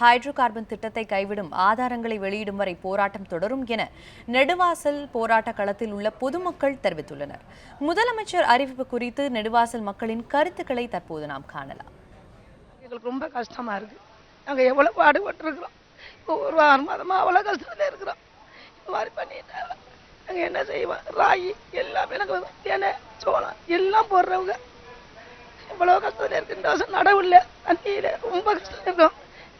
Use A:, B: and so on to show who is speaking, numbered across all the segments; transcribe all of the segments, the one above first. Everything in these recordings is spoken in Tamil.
A: ஹைட்ரோ கார்பன் திட்டத்தை கைவிடும் ஆதாரங்களை வெளியிடும் வரை போராட்டம் தொடரும் என நெடுவாசல் போராட்ட களத்தில் உள்ள பொதுமக்கள் தெரிவித்துள்ளனர். முதலமைச்சர் அறிவிப்பு குறித்து நெடுவாசல் மக்களின் கருத்துக்களை தற்போது நாம் காணலாம்.
B: எங்களுக்கு ரொம்ப கஷ்டமா இருக்கு. நாங்கள் எவ்வளோ பாடுபட்டுருக்குறோம் இப்போ ஒரு ஆறு மாதமாக அவ்வளோ கஷ்டத்தில் இருக்கிறோம். இந்த மாதிரி பண்ணிட்டாங்க. நாங்கள் என்ன செய்வோம்? ராகி எல்லாமே நாங்கள் தேனை சோளம் எல்லாம் போடுறவங்க. எவ்வளோ கஷ்டத்தில் இருக்கு. இந்த வருஷம் நடவு இல்லை.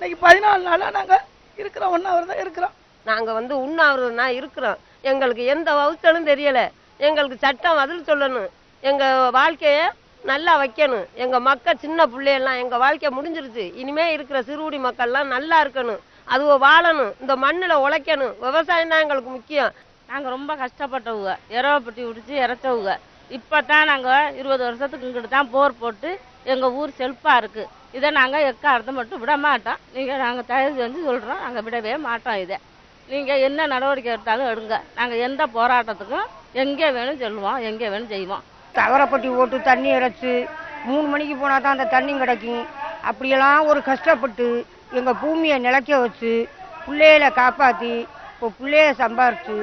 B: இன்னைக்கு பதினாலு நாளாக நாங்கள் இருக்கிறோம் ஒன்றா தான் இருக்கிறோம்.
C: நாங்கள் வந்து உண்ணாவிரதம்னா இருக்கிறோம். எங்களுக்கு எந்த வகுத்தலும் தெரியலை. எங்களுக்கு சட்டம் பதில் சொல்லணும். எங்கள் வாழ்க்கையை நல்லா வைக்கணும். எங்கள் மக்கள் சின்ன பிள்ளையெல்லாம் எங்கள் வாழ்க்கை முடிஞ்சிருச்சு. இனிமே இருக்கிற சிறுகுடி மக்கள்லாம் நல்லா இருக்கணும். அதுவ வாழணும். இந்த மண்ணில் உழைக்கணும். விவசாயம் தான் எங்களுக்கு முக்கியம்.
D: நாங்கள் ரொம்ப கஷ்டப்பட்டவங்க. இரவப்பட்டி பிடிச்சி இறச்சவங்க. இப்போ தான் நாங்கள் இருபது வருஷத்துக்கு இங்கிட்டு தான் போர் போட்டு எங்கள் ஊர் செழிப்பாக இருக்குது இதை நாங்கள் எக்காரத்தை மட்டும் விட மாட்டோம். நீங்கள் நாங்கள் தயவு செஞ்சு சொல்கிறோம் நாங்கள் விடவே மாட்டோம் இதை. நீங்கள் என்ன நடவடிக்கை எடுத்தாலும் எடுங்க. நாங்கள் எந்த போராட்டத்துக்கும் எங்கே வேணும் சொல்லுவோம் எங்கே வேணும் செய்வோம்.
E: தவறப்பட்டி போட்டு தண்ணி இறைச்சி மூணு மணிக்கு போனால் தான் அந்த தண்ணி கிடைக்கும். அப்படியெல்லாம் ஒரு கஷ்டப்பட்டு எங்கள் பூமியை நிலைக்க வச்சு பிள்ளைகளை காப்பாற்றி இப்போ பிள்ளைய சம்பாரித்து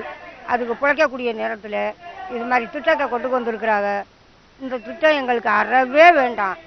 E: அதுக்கு பிழைக்கக்கூடிய நேரத்தில் இது மாதிரி திட்டத்தை கொண்டு வந்திருக்கிறாங்க. இந்த திட்டம் எங்களுக்கு அறவே வேண்டாம்.